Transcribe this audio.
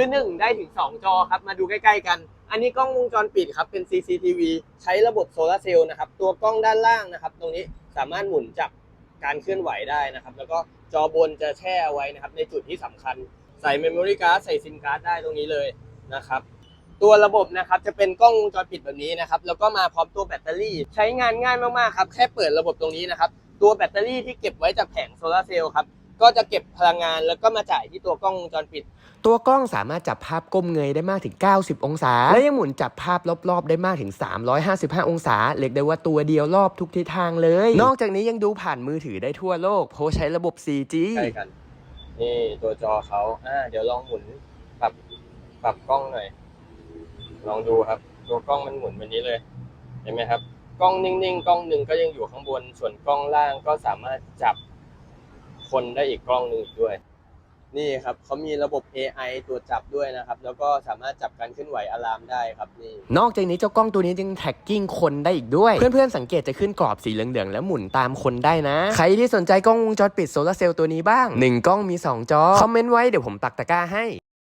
อ 1 ได้ถึง 2 จอครับ มาดูใกล้ ๆ กัน อันนี้กล้องวงจรปิดครับ เป็น CCTV ใช้ระบบโซลาเซลล์นะครับ ตัวกล้องด้านล่างนะครับ ตรงนี้สามารถหมุนจับการเคลื่อนไหวได้นะครับ แล้วก็จอบนจะแช่เอาไว้นะครับ ในจุดที่สำคัญ ใส่เมมโมรี่การ์ดใส่ซิมการ์ดได้ตรงนี้เลยนะครับ ตัวระบบนะครับจะเป็นกล้องวงจรปิดแบบนี้นะครับ แล้วก็มาพร้อมตัวแบตเตอรี่ ใช้งานง่ายมากๆครับ แค่เปิดระบบตรงนี้นะครับ ตัวแบตเตอรี่ที่เก็บไว้จากแผงโซลาเซลล์ครับ ก็จะเก็บพลังงานแล้วก็มาจ่ายที่ตัวกล้องวงจรปิด ตัวกล้องสามารถจับภาพก้มเงยได้มากถึง 90 องศา และยังหมุนจับภาพรอบๆ ได้มากถึง 355 องศา เรียกได้ว่าตัวเดียวรอบทุกทิศทางเลย นอกจากนี้ยังดูผ่านมือถือได้ทั่วโลก เพราะใช้ระบบ 4G ใกล้กัน นี่ตัวจอเขาอ่าเดี๋ยวลองหมุนปรับปรับกล้องหน่อย ลองดูครับ ตัวกล้องมันหมุนแบบนี้เลย เห็นไหมครับ กล้องนิ่งๆ กล้องหนึ่งก็ยังอยู่ข้างบน ส่วนกล้องล่างก็สามารถจับ คนได้อีกกล้องหนึ่งอีกด้วย นี่ครับเขามีระบบ AI ตรวจจับด้วยนะครับ แล้วก็สามารถจับการเคลื่อนไหวอะลามได้ครับนี่ นอกจากนี้เจ้ากล้องตัวนี้ยังแท็กกิ้งคนได้อีกด้วย เพื่อนๆสังเกตจะขึ้นกรอบสีเหลืองๆแล้วหมุนตามคนได้นะ ใครที่สนใจกล้องวงจรปิดโซลาร์เซลล์ตัวนี้บ้าง 1 กล้องมี 2 จอ คอมเมนต์ไว้เดี๋ยวผมตักตะกร้าให้